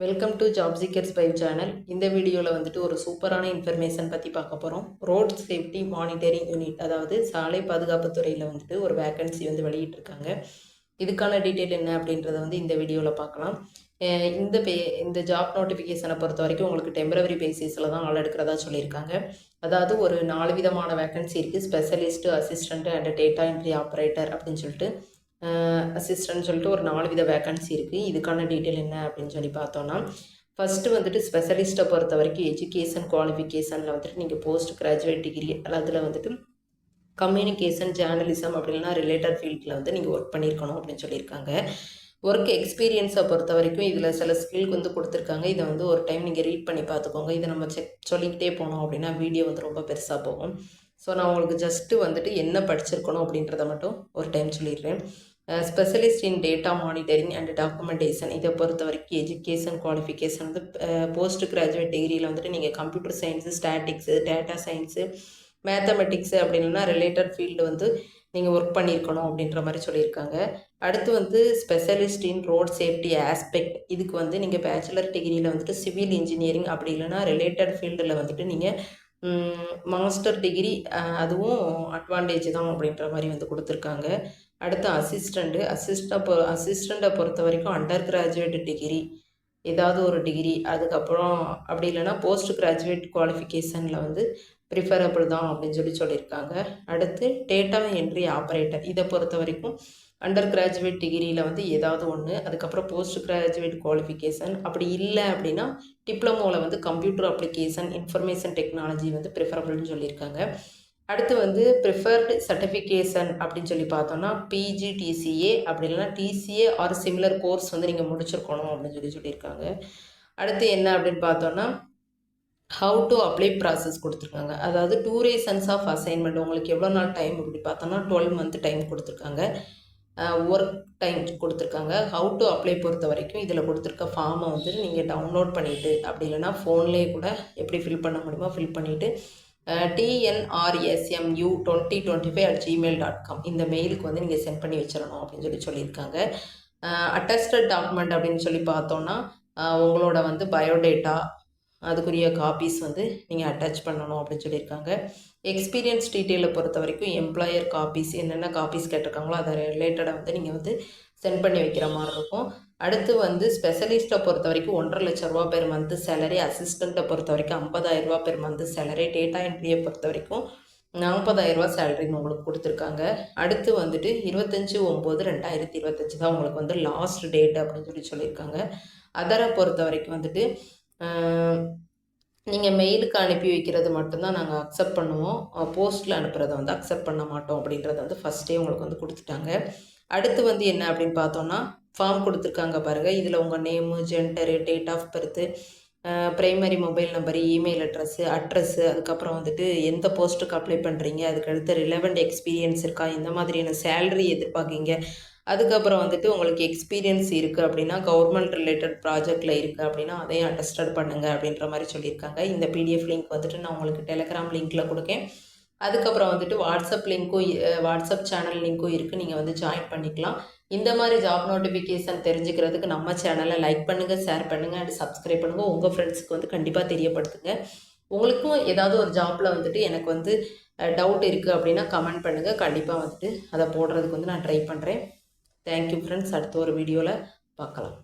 Welcome to job seekers five channel இந்த வீடியோவில் வந்துட்டு ஒரு சூப்பரான இன்ஃபர்மேஷன் பற்றி பார்க்க போகிறோம் ரோட் சேஃப்டி மானிட்டரிங் யூனிட் அதாவது சாலை பாதுகாப்பு துறையில் வந்துட்டு ஒரு வேக்கன்சி வந்து வெளியிட்டிருக்காங்க. இதுக்கான டீட்டெயில் என்ன அப்படின்றத வந்து இந்த வீடியோவில் பார்க்கலாம். இந்த பே இந்த ஜாப் நோட்டிஃபிகேஷனை பொறுத்த வரைக்கும் உங்களுக்கு டெம்பரவரி பேசிஸில் தான் ஆள் எடுக்கிறதா சொல்லியிருக்காங்க. அதாவது ஒரு நாலு விதமான வேக்கன்சி இருக்குது specialist assistant and data entry operator அப்படின்னு சொல்லிட்டு அசிஸ்டன்ட் சொல்லிட்டு ஒரு நாலு வித வேக்கன்சி இருக்குது இதுக்கான டீட்டெயில் என்ன அப்படின்னு சொல்லி பார்த்தோன்னா ஃபஸ்ட்டு வந்துட்டு ஸ்பெஷலிஸ்ட்டை பொறுத்த வரைக்கும் எஜுகேஷன் குவாலிஃபிகேஷனில் வந்துட்டு நீங்கள் போஸ்ட் கிராஜுவேட் டிகிரி அதில் வந்துட்டு கம்யூனிகேஷன் ஜேர்னலிசம் அப்படின்னா ரிலேட்டட் ஃபீல்டில் வந்து நீங்கள் ஒர்க் பண்ணியிருக்கணும் அப்படின்னு சொல்லியிருக்காங்க. ஒர்க் எக்ஸ்பீரியன்ஸை பொறுத்த வரைக்கும் இதில் சில ஸ்கில்க்கு வந்து கொடுத்துருக்காங்க. இதை வந்து ஒரு டைம் நீங்கள் ரீட் பண்ணி பார்த்துக்கோங்க. இதை நம்ம செக் சொல்லிக்கிட்டே போனோம் அப்படின்னா வீடியோ வந்து ரொம்ப பெருசாக போகும். ஸோ நான் உங்களுக்கு ஜஸ்ட்டு வந்துட்டு என்ன படிச்சிருக்கணும் அப்படின்றத மட்டும் ஒரு டைம் சொல்லிடுறேன். Specialist in data monitoring and documentation இதை பொறுத்த வரைக்கும் எஜுகேஷன் குவாலிஃபிகேஷன் வந்து போஸ்ட் கிராஜுவேட் டிகிரியில் வந்துட்டு நீங்கள் computer science statics data science mathematics அப்படின்னா ரிலேட்டட் ஃபீல்டு வந்து நீங்கள் ஒர்க் பண்ணியிருக்கணும் அப்படின்ற மாதிரி சொல்லியிருக்காங்க. அடுத்து வந்து specialist in road safety aspect இதுக்கு வந்து நீங்கள் பேச்சுலர் டிகிரியில் வந்துட்டு சிவில் இன்ஜினியரிங் அப்படி இல்லைன்னா ரிலேட்டட் ஃபீல்டில் வந்துட்டு நீங்கள் மாஸ்டர் டிகிரி அதுவும் அட்வான்டேஜ் தான் அப்படின்ற மாதிரி வந்து கொடுத்துருக்காங்க. அடுத்து அசிஸ்டண்ட்டு அசிஸ்டை பொ அசிஸ்டண்ட்டை பொறுத்த வரைக்கும் அண்டர் கிராஜுவேட் டிகிரி ஏதாவது ஒரு டிகிரி அதுக்கப்புறம் அப்படி இல்லைன்னா போஸ்ட் கிராஜுவேட் குவாலிஃபிகேஷனில் வந்து ப்ரிஃபரபிள் தான் அப்படின்னு சொல்லி சொல்லியிருக்காங்க. அடுத்து டேட்டா என்ட்ரி ஆப்ரேட்டர் இதை பொறுத்த வரைக்கும் அண்டர் கிராஜுவேட் டிகிரியில் வந்து ஏதாவது ஒன்று அதுக்கப்புறம் போஸ்ட் கிராஜுவேட் குவாலிஃபிகேஷன் அப்படி இல்லை அப்படின்னா டிப்ளமோவில் வந்து கம்ப்யூட்டர் அப்ளிகேஷன் இன்ஃபர்மேஷன் டெக்னாலஜி வந்து ப்ரிஃபரபிள்னு சொல்லியிருக்காங்க. அடுத்து வந்து ப்ரிஃபர்டு சர்டிஃபிகேஷன் அப்படின்னு சொல்லி பார்த்தோன்னா பிஜி டிசிஏ அப்படி இல்லைன்னா டிசிஏ ஆர் சிமிலர் கோர்ஸ் வந்து நீங்கள் முடிச்சிருக்கணும் அப்படின்னு சொல்லி சொல்லியிருக்காங்க. அடுத்து என்ன அப்படின்னு பார்த்தோன்னா ஹவு டு அப்ளை ப்ராசஸ் கொடுத்துருக்காங்க. அதாவது டூரேஷன்ஸ் ஆஃப் அசைன்மெண்ட் உங்களுக்கு எவ்வளோ நாள் டைம் அப்படி பார்த்தோன்னா டுவெல் மந்த் டைம் கொடுத்துருக்காங்க. ஒர்க் டைம் கொடுத்துருக்காங்க. ஹவு டு அப்ளை பொறுத்த வரைக்கும் இதில் கொடுத்துருக்க ஃபார்மை வந்து நீங்கள் டவுன்லோட் பண்ணிவிட்டு அப்படி இல்லைன்னா ஃபோன்லேயே கூட எப்படி ஃபில் பண்ண முடியுமோ ஃபில் பண்ணிவிட்டு TNRSMU twenty twenty five at Gmail dot com இந்த மெயிலுக்கு வந்து நீங்கள் சென்ட் பண்ணி வச்சிடணும் அப்படின்னு சொல்லி சொல்லியிருக்காங்க. அட்டஸ்டட் டாக்குமெண்ட் அப்படின்னு சொல்லி பார்த்தோன்னா உங்களோட வந்து பயோடேட்டா அதுக்குரிய காப்பீஸ் வந்து நீங்கள் அட்டாச் பண்ணணும் அப்படின்னு சொல்லியிருக்காங்க. எக்ஸ்பீரியன்ஸ் டீட்டெயிலை பொறுத்த வரைக்கும் எம்ப்ளாயர் காப்பீஸ் என்னென்ன காப்பீஸ் கேட்டிருக்காங்களோ அதை ரிலேட்டடாக வந்து நீங்கள் வந்து சென்ட் பண்ணி வைக்கிற மாதிரி இருக்கும். அடுத்து வந்து ஸ்பெஷலிஸ்ட்டை பொறுத்த வரைக்கும் ஒன்றரை லட்ச ரூபா பெர் மந்த்து சேலரி அசிஸ்டண்ட்டை பொறுத்த வரைக்கும் ஐம்பதாயிரம் ரூபா பெர் மந்த்து சேலரி டேட்டா என்ட்ரியை பொறுத்த வரைக்கும் நாற்பதாயிரரூவா சேலரின்னு உங்களுக்கு கொடுத்துருக்காங்க. அடுத்து வந்துட்டு இருபத்தஞ்சி ஒம்பது ரெண்டாயிரத்தி இருபத்தஞ்சி தான் உங்களுக்கு வந்து லாஸ்ட் டேட் அப்படின்னு சொல்லி சொல்லியிருக்காங்க. அதரை பொறுத்த வரைக்கும் வந்துட்டு நீங்கள் மெயிலுக்கு அனுப்பி வைக்கிறது மட்டும்தான் நாங்கள் அக்செப்ட் பண்ணுவோம். போஸ்ட்டில் அனுப்புகிறத வந்து அக்செப்ட் பண்ண மாட்டோம் அப்படின்றத வந்து ஃபஸ்ட்டே உங்களுக்கு வந்து கொடுத்துட்டாங்க. அடுத்து வந்து என்ன அப்படின்னு பார்த்தோன்னா ஃபார்ம் கொடுத்துருக்காங்க பாருங்கள் இதில் உங்கள் name gender date of birth primary mobile number email address address அதுக்கப்புறம் வந்துட்டு எந்த போஸ்ட்டுக்கு அப்ளை பண்ணுறீங்க அதுக்கடுத்து ரிலவெண்ட் எக்ஸ்பீரியன்ஸ் இருக்கா? எந்த மாதிரியான சேலரி எதிர்பார்க்கீங்க அதுக்கப்புறம் வந்துட்டு உங்களுக்கு எக்ஸ்பீரியன்ஸ் இருக்குது அப்படின்னா கவர்மெண்ட் ரிலேட்டட் ப்ராஜெக்டில் இருக்குது அப்படின்னா அதையும் அண்டர்ஸ்டாண்ட் பண்ணுங்கள் அப்படின்ற மாதிரி சொல்லியிருக்காங்க. இந்த பிடிஎஃப் லிங்க் வந்துட்டு நான் உங்களுக்கு டெலகிராம் லிங்க்கில் கொடுக்கேன். அதுக்கப்புறம் வந்துட்டு வாட்ஸ்அப் லிங்க்கும் வாட்ஸ்அப் சேனல் லிங்க்கும் இருக்குது நீங்கள் வந்து ஜாயின் பண்ணிக்கலாம். இந்த மாதிரி ஜாப் நோட்டிஃபிகேஷன் தெரிஞ்சுக்கிறதுக்கு நம்ம சேனலை லைக் பண்ணுங்கள் ஷேர் பண்ணுங்கள் அண்ட் சப்ஸ்கிரைப் பண்ணுங்கள் உங்கள் ஃப்ரெண்ட்ஸுக்கு வந்து கண்டிப்பாக தெரியப்படுத்துங்க. உங்களுக்கும் ஏதாவது ஒரு ஜாப்பில் வந்துட்டு எனக்கு வந்து டவுட் இருக்குது அப்படின்னா கமெண்ட் பண்ணுங்கள் கண்டிப்பாக வந்துட்டு அதை போடுறதுக்கு வந்து நான் ட்ரை பண்ணுறேன் தேங்க்யூ ஃப்ரெண்ட்ஸ். அடுத்த ஒரு வீடியோவில் பார்க்கலாம்.